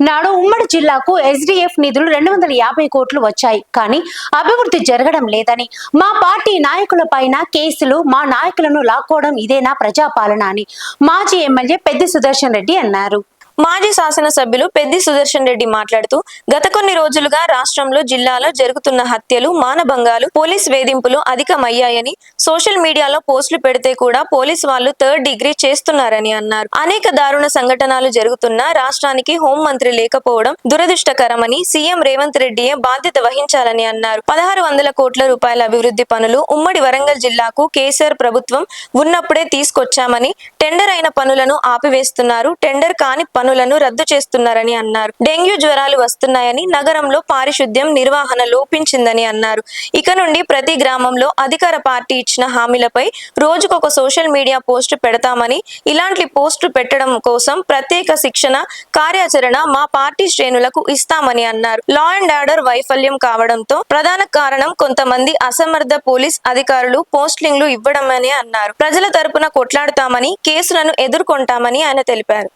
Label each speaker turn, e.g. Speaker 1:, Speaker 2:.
Speaker 1: నాడు ఉమ్మడి జిల్లాకు ఎస్డిఎఫ్ నిధులు రెండు వందల యాభై కోట్లు వచ్చాయి. కానీ అభివృద్ధి జరగడం లేదని మా పార్టీ నాయకుల పైన కేసులు మా నాయకులను లాక్కోవడం ఇదేనా ప్రజాపాలన అని మాజీ ఎమ్మెల్యే పెద్ది సుదర్శన్ రెడ్డి అన్నారు.
Speaker 2: మాజీ శాసనసభ్యులు పెద్ది సుదర్శన్ రెడ్డి మాట్లాడుతూ గత కొన్ని రోజులుగా రాష్ట్రంలో జిల్లాలో జరుగుతున్న హత్యలు మానభంగాలు పోలీస్ వేధింపులు అధికమయ్యాయని సోషల్ మీడియాలో పోస్టులు పెడితే కూడా పోలీస్ వాళ్ళు థర్డ్ డిగ్రీ చేస్తున్నారని అన్నారు. అనేక దారుణ సంఘటనలు జరుగుతున్నా రాష్ట్రానికి హోంమంత్రి లేకపోవడం దురదృష్టకరమని సీఎం రేవంత్ రెడ్డియే బాధ్యత వహించాలని అన్నారు. పదహారు వందల కోట్ల రూపాయల అభివృద్ధి పనులు ఉమ్మడి వరంగల్ జిల్లాకు కేసీఆర్ ప్రభుత్వం ఉన్నప్పుడే తీసుకొచ్చామని టెండర్ అయిన పనులను ఆపివేస్తున్నారు. టెండర్ కాని పనులను రద్దు చేస్తున్నారని అన్నారు. డెంగ్యూ జ్వరాలు వస్తున్నాయని నగరంలో పారిశుద్ధ్యం నిర్వహణ లోపించిందని అన్నారు. ఇక నుండి ప్రతి గ్రామంలో అధికార పార్టీ ఇచ్చిన హామీలపై రోజుకొక సోషల్ మీడియా పోస్టు పెడతామని ఇలాంటి పోస్టు పెట్టడం కోసం ప్రత్యేక శిక్షణ కార్యాచరణ మా పార్టీ శ్రేణులకు ఇస్తామని అన్నారు. లా అండ్ ఆర్డర్ వైఫల్యం కావడంతో ప్రధాన కారణం కొంతమంది అసమర్థ పోలీస్ అధికారులు పోస్టింగ్లు ఇవ్వడమని అన్నారు. ప్రజల తరపున కొట్లాడతామని కేసులను ఎదుర్కొంటామని ఆయన తెలిపారు.